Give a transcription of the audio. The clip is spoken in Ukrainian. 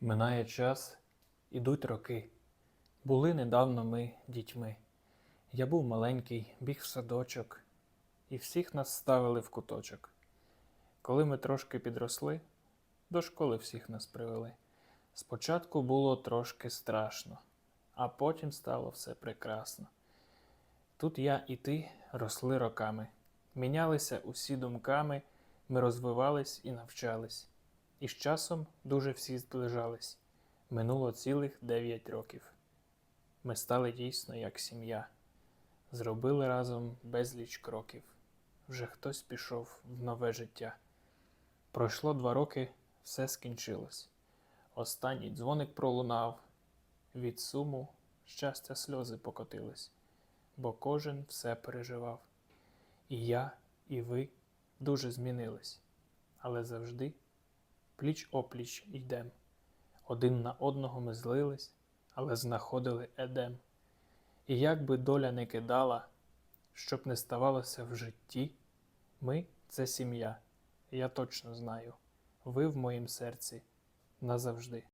Минає час, ідуть роки. Були недавно ми дітьми. Я був маленький, біг в садочок, і всіх нас ставили в куточок. Коли ми трошки підросли, до школи всіх нас привели. Спочатку було трошки страшно, а потім стало все прекрасно. Тут я і ти росли роками, мінялися усі думками, ми розвивались і навчались. І з часом дуже всі зближались. Минуло цілих дев'ять років. Ми стали дійсно як сім'я, зробили разом безліч кроків. Вже хтось пішов в нове життя. Пройшло два роки, все скінчилось. Останній дзвоник пролунав. Від суму щастя сльози покотились, бо кожен все переживав. І я, і ви дуже змінились, але завжди пліч опліч йдем. Один на одного ми злились, але знаходили едем. І як би доля не кидала, щоб не ставалося в житті, ми це сім'я. Я точно знаю, ви в моїм серці назавжди.